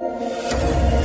you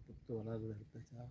புத்து வளர்றது எடுத்தாச்சா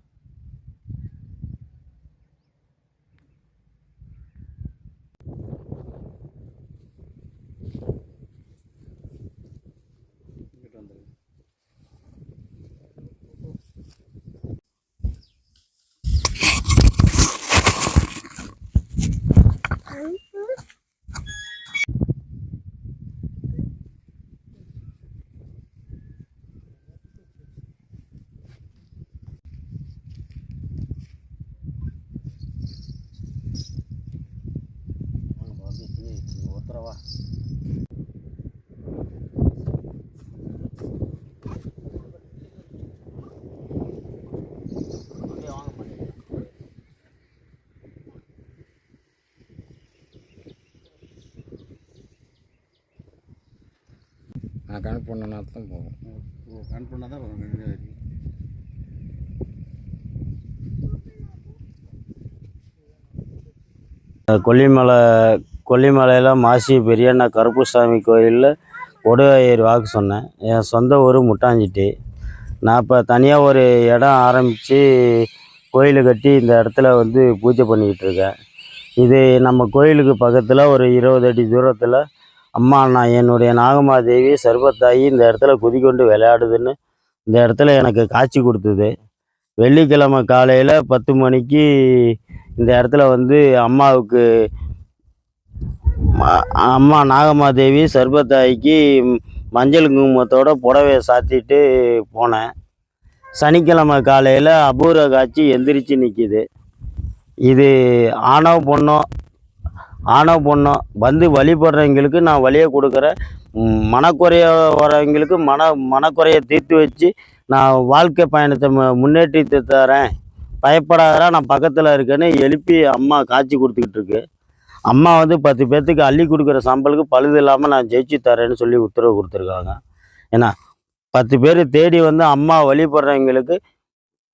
நான் கணக்கு பண்ணனா தான் போகும். ஓ கண் பண்ணால் தான் வரைக்கும் கொல்லிமலை கொல்லிமலையில் மாசி பெரியண்ணா கருப்புசாமி கோயிலில் ஒடுவாயூர் வாக்கு சொன்னேன். என் சொந்த ஊர் முட்டாஞ்சிட்டி. நான் இப்போ தனியாக ஒரு இடம் ஆரம்பித்து கோயில் கட்டி இந்த இடத்துல வந்து பூஜை பண்ணிக்கிட்டு இருக்கேன். இது நம்ம கோயிலுக்கு பக்கத்தில் ஒரு இருபது அடி தூரத்தில் அம்மா நான் என்னுடைய நாகமாதேவி சர்வத்தாயி இந்த இடத்துல குதிக்கொண்டு விளையாடுதுன்னு இந்த இடத்துல எனக்கு காட்சி கொடுத்தது. வெள்ளிக்கிழமை காலையில் பத்து மணிக்கு இந்த இடத்துல வந்து அம்மாவுக்கு அம்மா நாகமாதேவி சர்பத்தாய்க்கு மஞ்சள் குங்குமத்தோட புடவைய சாத்திட்டு போனேன். சனிக்கிழமை காலையில் அபூர்வ காட்சி எந்திரிச்சு நிற்கிது இது ஆணோ பொண்ணோ ஆணோ பொண்ணோ வந்து வழிபடுறவங்களுக்கு நான் வழியை கொடுக்குறேன். மனக்குறைய வரவங்களுக்கு மன மனக்குறையை தீர்த்து வச்சு நான் வாழ்க்கை பயணத்தை மு- தரேன். பயப்படாதடா நான் பக்கத்தில் இருக்கேன்னு எழுப்பி அம்மா காய்ச்சி கொடுத்துக்கிட்டு இருக்கு. அம்மா வந்து பத்து பேர்த்துக்கு அள்ளி கொடுக்குற சம்பளுக்கு பழுது இல்லாமல் நான் ஜெயிச்சு தரேன்னு சொல்லி உத்தரவு கொடுத்துருக்காங்க. ஏன்னா பத்து பேர் தேடி வந்து அம்மா வழிபடுறவங்களுக்கு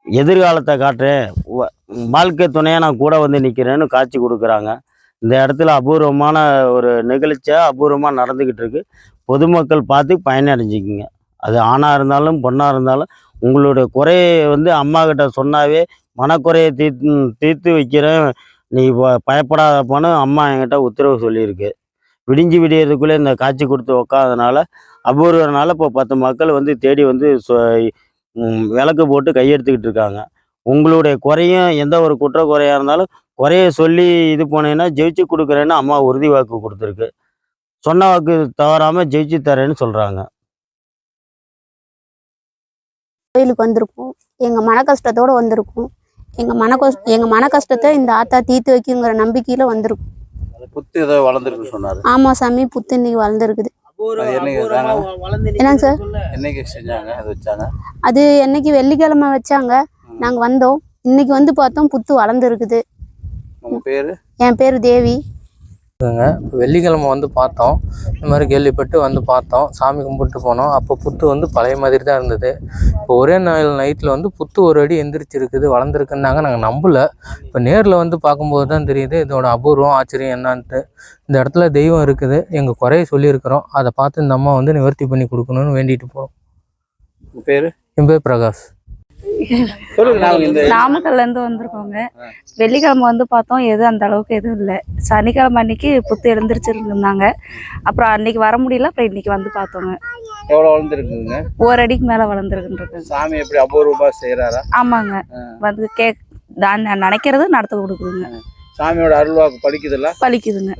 எதிர்காலத்தை காட்டுறேன். வாழ்க்கை துணையாக நான் கூட வந்து நிற்கிறேன்னு காட்சி கொடுக்குறாங்க. இந்த இடத்துல அபூர்வமான ஒரு நிகழ்ச்சியாக அபூர்வமாக நடந்துக்கிட்டு இருக்கு. பொதுமக்கள் பார்த்து பயனடைஞ்சிக்கிங்க. அது ஆணாக இருந்தாலும் பொண்ணாக இருந்தாலும் உங்களுடைய குறையை வந்து அம்மா கிட்ட சொன்னாவே மனக்குறையை தீர்த்து தீர்த்து வைக்கிறேன். நீ ப- போனால் அம்மா என்கிட்ட உத்தரவு சொல்லியிருக்கு. விடிஞ்சு விடியறதுக்குள்ளே இந்த காட்சி கொடுத்து உக்காதனால அபூர்வனால இப்போ பத்து மக்கள் வந்து தேடி வந்து சொ- விளக்கு போட்டு கையெடுத்துக்கிட்டு இருக்காங்க. உங்களுடைய குறையும் எந்த ஒரு குற்ற குறையாக இருந்தாலும் குறைய சொல்லி இது போனீங்கன்னா ஜெயிச்சு கொடுக்குறேன்னு அம்மா உறுதி வாக்கு கொடுத்துருக்கு. சொன்ன வாக்கு தவறாமல் ஜெயிச்சு தரேன்னு சொல்கிறாங்க கோயிலுக்கு வந்திருக்கோம். எங்க மன கஷ்டத்தோட வந்திருக்கோம். எங்க மன கஷ்ட எங்க மன கஷ்டத்தை இந்த ஆத்தா தீர்த்து வைக்குங்கிற நம்பிக்கையில வந்திருக்கோம். புத்து ஏதோ வளர்ந்துருக்குன்னு சொன்னார். ஆமா சாமி புத்து இன்னைக்கு வளர்ந்துருக்குது? என்னங்க சார்? என்னைக்கு செஞ்சாங்க? அது வச்சாங்க? அது என்னைக்கு வெள்ளிக்கிழமை வச்சாங்க. நாங்க வந்தோம். இன்னைக்கு வந்து பார்த்தோம் புத்து வளர்ந்துருக்குது. உங்க பேரு? என் பேர் தேவி. வெள்ளிக்கிழமை வந்து பார்த்தோம். இந்த மாதிரி கேள்விப்பட்டு வந்து பார்த்தோம். சாமி கும்பிட்டு போனோம். அப்போ புத்து வந்து பழைய மாதிரி தான் இருந்தது. இப்போ ஒரே நாள் நைட்டில் வந்து புத்து ஒரு அடி எந்திரிச்சிருக்குது வளர்ந்துருக்குன்னாங்க. நாங்கள் நம்பல. இப்போ நேரில் வந்து பார்க்கும்போது தான் தெரியுது இதோட அபூர்வம் ஆச்சரியம் என்னான்ட்டு. இந்த இடத்துல தெய்வம் இருக்குது. எங்கள் குறைய சொல்லியிருக்கிறோம். அதை பார்த்து இந்த அம்மா வந்து நிவர்த்தி பண்ணி கொடுக்கணும்னு வேண்டிட்டு போகிறோம் பேரு? என் பேர் பிரகாஷ். நாமக்கல்ல இருந்து வந்திருக்கோங்க. வெள்ளிக்கிழமை வந்து பார்த்தோம் எதுவும் அந்த அளவுக்கு எதுவும் இல்லை. சனிக்கிழமை அன்னைக்கு புத்து எழுந்திரிச்சிருந்தாங்க. அப்புறம் அன்னைக்கு வர முடியல அப்புறம் இன்னைக்கு வந்து பார்த்தோங்க. எவ்வளவு வளர்ந்துருக்குங்க ஒரு அடிக்கு மேல வளர்ந்துருக்குன்றது. சாமி எப்படி அபூர்வமா செய்யறாரா ஆமாங்க. வந்து கே நான் நினைக்கிறது நடத்த கொடுக்குதுங்க. சாமியோட அருள்வாக்கு பலிக்குதுல்ல? பலிக்குதுங்க.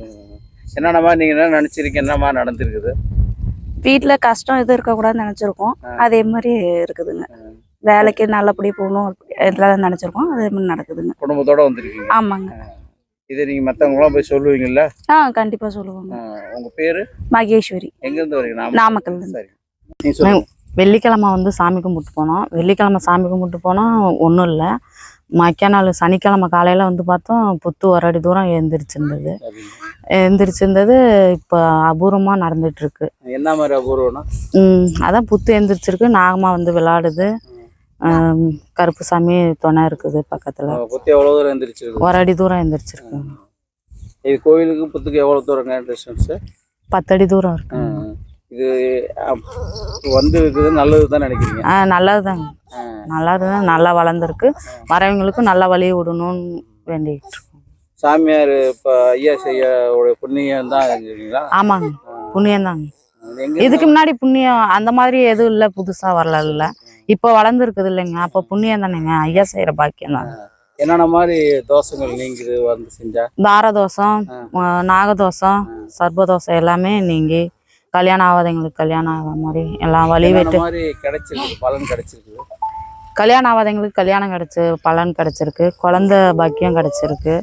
என்னென்ன மாதிரி நீங்க என்ன நினைச்சிருக்கீங்க? என்ன மாதிரி நடந்திருக்குது? வீட்டுல கஷ்டம் எதுவும் இருக்கக்கூடாதுன்னு நினைச்சிருக்கோம். அதே மாதிரி இருக்குதுங்க. வேலைக்கு நல்லபடியா போகணும் எல்லாம் நினைச்சிருக்கோம். அதே மாதிரி நடக்குதுங்க. குடும்பத்தோட வந்திருக்கீங்க. ஆமாங்க. இதை நீங்க மத்தவங்களாம் போய் சொல்லுவீங்கல்ல? ஆ கண்டிப்பா சொல்லுவாங்க. உங்க பேரு? மகேஸ்வரி. எங்க இருந்து வரீங்க நாம நாமக்கல்ல இருந்து. சரி வெள்ளிக்கிழமை வந்து சாமி கும்பிட்டு போனோம். வெள்ளிக்கிழமை சாமி கும்பிட்டு போனால் ஒன்றும் இல்லை. மக்கிய நாள் சனிக்கிழமை காலையில் வந்து பார்த்தோம் புத்து ஒரு அடி தூரம் எழுந்திரிச்சிருந்தது. எழுந்திரிச்சிருந்தது இப்போ அபூர்வமாக நடந்துட்டுருக்கு என்ன மாதிரி அபூர்வம்னா? அதான் புத்து எழுந்திரிச்சிருக்கு நாகமா வந்து விளாடுது. கருப்பு சாமி துணை இருக்குது பக்கத்தில். புத்தி எவ்வளவு தூரம் எந்திரிச்சிருக்கு ஒரு அடி தூரம் எழுந்திரிச்சிருக்கு இது கோயிலுக்கு புத்துக்கு எவ்வளவு தூரங்க டிஸ்டன்ஸ்? பத்தடி தூரம் இருக்கு. இது வந்து இருக்குது நல்லது தான் நினைக்கிறீங்க? ஆ நல்லதுதாங்க நல்லதுதான் நல்லா வளர்ந்துருக்கு. வரவங்களுக்கும் நல்ல வழி விடணும்னு வேண்டிகிட்டு இருக்கோம். சாமியார் இப்ப ஐயா செய்யோட புண்ணியம் தான் ஆமாங்க. புண்ணியம்தாங்க. எங்க இதுக்கு முன்னாடி புண்ணியம் அந்த மாதிரி எதுவும் இல்லை புதுசா வரல இப்போ வளர்ந்துருக்குது இல்லைங்க. அப்போ புண்ணியம் தானேங்க. ஐயா செய்யற பாக்கியம் தான். என்னென்ன மாதிரி தோஷங்கள் நீங்குது வந்து செஞ்சா? எல்லாமே நீங்கி கல்யாணம் ஆகாதவங்களுக்கு கல்யாணம் ஆகாத மாதிரி எல்லாம் வழி விட்டு மாதிரி கிடைச்சிருக்கு? பலன் கிடைச்சிருக்கு. கல்யாணம் ஆகாதவங்களுக்கு கல்யாணம் கிடைச்சு பலன் கிடைச்சிருக்கு. குழந்தை பாக்கியம் கிடைச்சிருக்கு.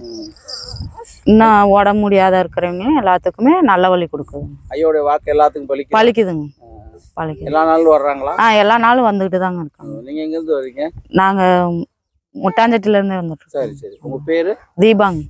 இன்னும் உடம்பு முடியாத இருக்கிறவங்க எல்லாத்துக்குமே நல்ல வழி கொடுக்குது ஐயோடைய வாக்கு எல்லாத்துக்கும் பலிக்கு எல்லா நாளும் வர்றாங்களா? ஆ எல்லா நாளும் வந்துக்கிட்டு தாங்க இருக்காங்க. நீங்க எங்க இருந்து வர்றீங்க நாங்கள் முட்டாஞ்சட்டிலேருந்து வந்துட்டு சரி சரி. உங்க பேரு? தீபாங்க